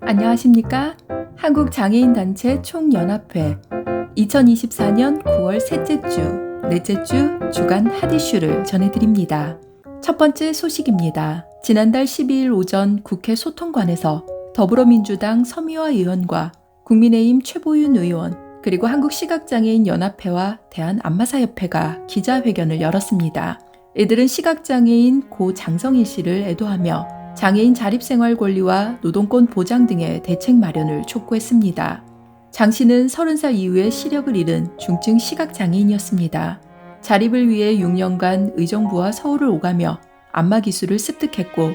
안녕하십니까? 한국장애인단체 총연합회 2024년 9월 셋째 주, 넷째 주 주간 핫이슈를 전해드립니다. 첫 번째 소식입니다. 지난달 12일 오전 국회 소통관에서 더불어민주당 서미화 의원과 국민의힘 최보윤 의원, 그리고 한국시각장애인 연합회와 대한안마사협회가 기자회견을 열었습니다. 이들은 시각장애인 고 장성일 씨를 애도하며 장애인 자립생활 권리와 노동권 보장 등의 대책 마련을 촉구했습니다. 장 씨는 30살 이후에 시력을 잃은 중증 시각장애인이었습니다. 자립을 위해 6년간 의정부와 서울을 오가며 안마 기술을 습득했고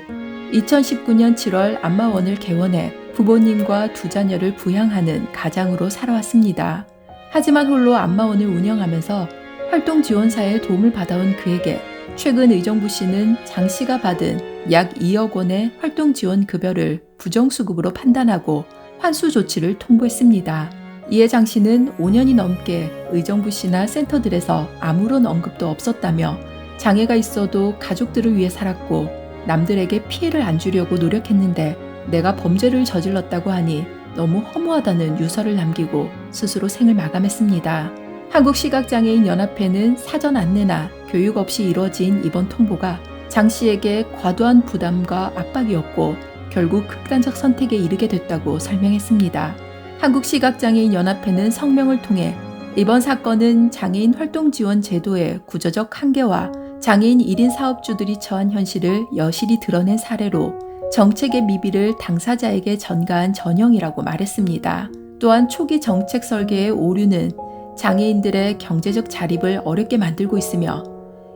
2019년 7월 안마원을 개원해 부모님과 두 자녀를 부양하는 가장으로 살아왔습니다. 하지만 홀로 안마원을 운영하면서 활동 지원사의 도움을 받아온 그에게 최근 의정부 씨는 장 씨가 받은 약 2억 원의 활동 지원 급여를 부정수급으로 판단하고 환수 조치를 통보했습니다. 이에 장 씨는 5년이 넘게 의정부 씨나 센터들에서 아무런 언급도 없었다며 장애가 있어도 가족들을 위해 살았고 남들에게 피해를 안 주려고 노력했는데 내가 범죄를 저질렀다고 하니 너무 허무하다는 유서를 남기고 스스로 생을 마감했습니다. 한국시각장애인 연합회는 사전 안내나 교육 없이 이뤄진 이번 통보가 장 씨에게 과도한 부담과 압박이었고 결국 극단적 선택에 이르게 됐다고 설명했습니다. 한국시각장애인 연합회는 성명을 통해 이번 사건은 장애인 활동 지원 제도의 구조적 한계와 장애인 1인 사업주들이 처한 현실을 여실히 드러낸 사례로 정책의 미비를 당사자에게 전가한 전형이라고 말했습니다. 또한 초기 정책 설계의 오류는 장애인들의 경제적 자립을 어렵게 만들고 있으며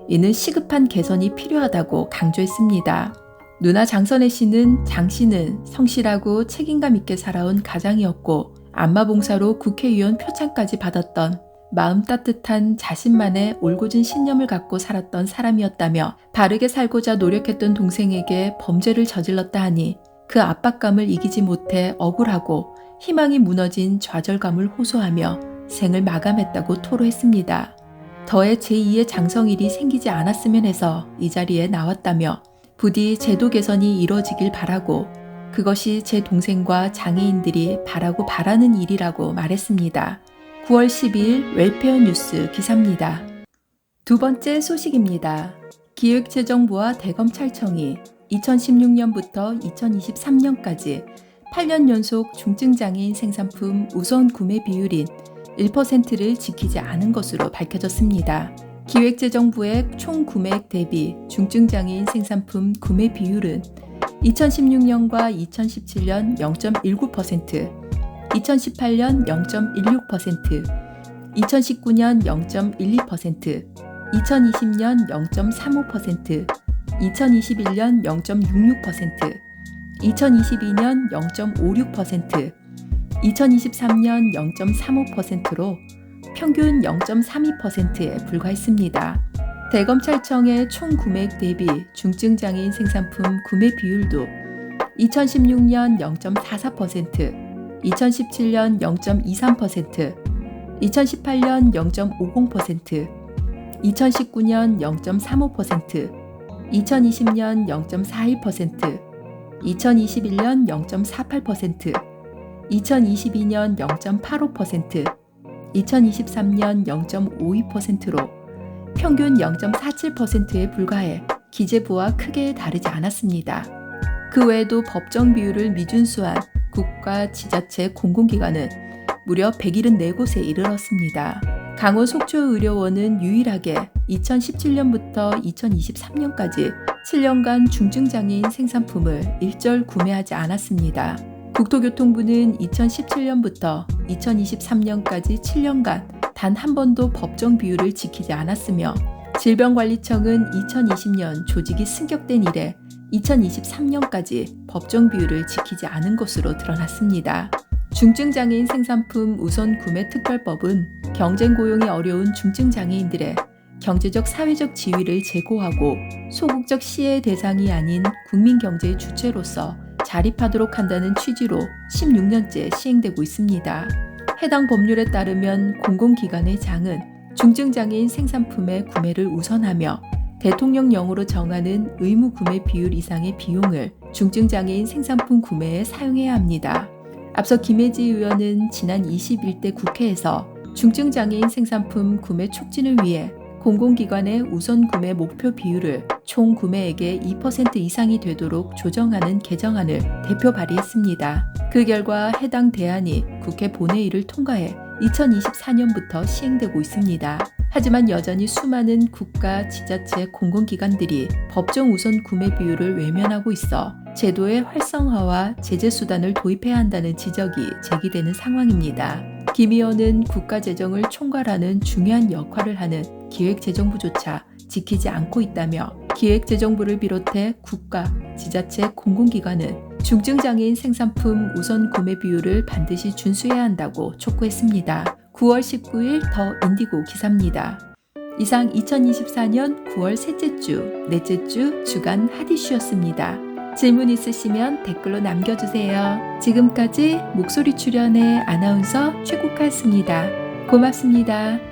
이는 시급한 개선이 필요하다고 강조했습니다. 누나 장선혜 씨는 장 씨는 성실하고 책임감 있게 살아온 가장이었고 안마봉사로 국회의원 표창까지 받았던 마음 따뜻한 자신만의 올곧은 신념을 갖고 살았던 사람이었다며 바르게 살고자 노력했던 동생에게 범죄를 저질렀다 하니 그 압박감을 이기지 못해 억울하고 희망이 무너진 좌절감을 호소하며 생을 마감했다고 토로했습니다. 더해 제2의 장성일이 생기지 않았으면 해서 이 자리에 나왔다며 부디 제도 개선이 이뤄지길 바라고 그것이 제 동생과 장애인들이 바라고 바라는 일이라고 말했습니다. 9월 12일 웰페어 뉴스 기사입니다. 두 번째 소식입니다. 기획재정부와 대검찰청이 2016년부터 2023년까지 8년 연속 중증장애인 생산품 우선 구매 비율인 1%를 지키지 않은 것으로 밝혀졌습니다. 기획재정부의 총 구매액 대비 중증장애인 생산품 구매 비율은 2016년과 2017년 0.19%, 2018년 0.16%, 2019년 0.12%, 2020년 0.35%, 2021년 0.66%, 2022년 0.56%, 2023년 0.35%로 평균 0.32%에 불과했습니다. 대검찰청의 총 구매액 대비 중증장애인 생산품 구매 비율도 2016년 0.44%, 2017년 0.23%, 2018년 0.50%, 2019년 0.35%, 2020년 0.41%, 2021년 0.48%, 2022년 0.85%, 2023년 0.52%로 평균 0.47%에 불과해 기재부와 크게 다르지 않았습니다. 그 외에도 법정 비율을 미준수한 국가 지자체 공공기관은 무려 174곳에 이르렀습니다. 강원 속초의료원은 유일하게 2017년부터 2023년까지 7년간 중증장애인 생산품을 일절 구매하지 않았습니다. 국토교통부는 2017년부터 2023년까지 7년간 단 한 번도 법정 비율을 지키지 않았으며 질병관리청은 2020년 조직이 승격된 이래 2023년까지 법정 비율을 지키지 않은 것으로 드러났습니다. 중증장애인 생산품 우선 구매 특별법은 경쟁 고용이 어려운 중증장애인들의 경제적 사회적 지위를 제고하고 소극적 시의 대상이 아닌 국민 경제의 주체로서 자립하도록 한다는 취지로 16년째 시행되고 있습니다. 해당 법률에 따르면 공공기관의 장은 중증장애인 생산품의 구매를 우선하며 대통령령으로 정하는 의무 구매 비율 이상의 비용을 중증장애인 생산품 구매에 사용해야 합니다. 앞서 김혜지 의원은 지난 21대 국회에서 중증장애인 생산품 구매 촉진을 위해 공공기관의 우선 구매 목표 비율을 총 구매액의 2% 이상이 되도록 조정하는 개정안을 대표 발의했습니다. 그 결과 해당 대안이 국회 본회의를 통과해 2024년부터 시행되고 있습니다. 하지만 여전히 수많은 국가, 지자체, 공공기관들이 법정 우선 구매 비율을 외면하고 있어 제도의 활성화와 제재 수단을 도입해야 한다는 지적이 제기되는 상황입니다. 김 의원은 국가 재정을 총괄하는 중요한 역할을 하는 기획재정부조차 지키지 않고 있다며 기획재정부를 비롯해 국가, 지자체, 공공기관은 중증장애인 생산품 우선 구매 비율을 반드시 준수해야 한다고 촉구했습니다. 9월 19일 더 인디고 기사입니다. 이상 2024년 9월 셋째 주, 넷째 주 주간 핫이슈였습니다. 질문 있으시면 댓글로 남겨주세요. 지금까지 목소리 출연의 아나운서 최국화였습니다. 고맙습니다.